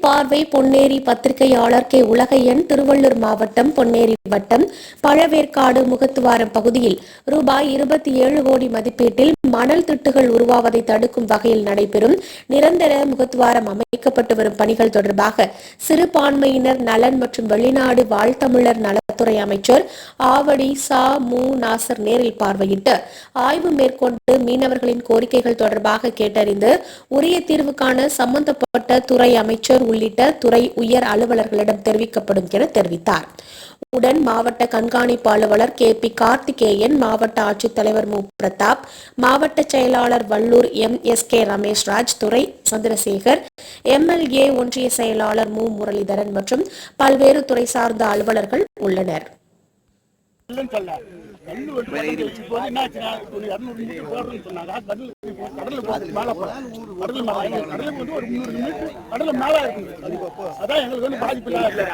பார்வை பொன்னேரி பத்திரிகையாளர் கே. உலகையன் திருவள்ளூர் மாவட்டம் பொன்னேரி வட்டம் பழவேற்காடு முகத்துவாரம் பகுதியில் ரூபாய் இருபத்தி ஏழு கோடி மதிப்பீட்டில் மணல் திட்டுகள் உருவாவதை தடுக்கும் வகையில் நடைபெறும் நிரந்தர முகத்துவாரம் அமைக்கப்பட்டு வரும் பணிகள் தொடர்பாக சிறுபான்மையினர் நலன் மற்றும் வெளிநாடு வாழ்த்தமிழர் நலத்துறை அமைச்சர் ஆவடி சா. மு. நாசர் நேரில் பார்வையிட்டு ஆய்வு மேற்கொண்டு மீனவர்களின் கோரிக்கைகள் தொடர்பாக கேட்டறிந்து உரிய தீர்வு காண சம்பந்தப்பட்ட துறை அமைச்சர் உள்ளிட்ட துறை உயர் அலுவலர்களிடம் தெரிவிக்கப்படும் என தெரிவித்தார். உடன் மாவட்ட கண்காணிப்பு அலுவலர் கே. பி. கார்த்திகேயன் மாவட்ட ஆட்சித்தலைவர் மு. பிரதாப் மாவட்ட செயலாளர் Vallur M. S. K. Ramesh Raj Chandrasekar MLA ஒன்றிய செயலாளர் மு. முரளிதரன் மற்றும் பல்வேறு துறை சார்ந்த அலுவலர்கள் உள்ளனர். இல்லைன்னு சொல்ல கல்லு வெட்டி போது என்ன ஆச்சுன்னா ஒரு இரநூறு மீட்டர் போடுறேன்னு சொன்னாங்க. கடல் கடல்ல போட்டு மேலே போகிறோம் கடல் மேலே கடலுக்கு வந்து ஒரு முந்நூறு மீட்டர் கடல்ல மேலே இருக்குது அதான் எங்களுக்கு வந்து பாதிப்பு இல்லாத